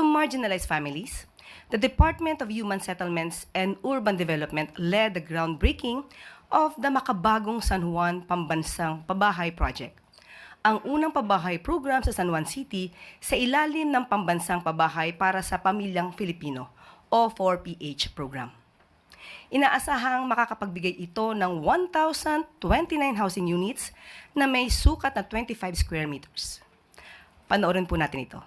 to marginalized families, the Department of Human Settlements and Urban Development led the groundbreaking of the Makabagong San Juan Pambansang Pabahay Project. Ang unang pabahay program sa San Juan City sa ilalim ng Pambansang Pabahay para sa Pamilyang Filipino o 4PH program. Inaasahang makakapagbigay ito ng 1,029 housing units na may sukat na 25 square meters. Panoorin po natin ito.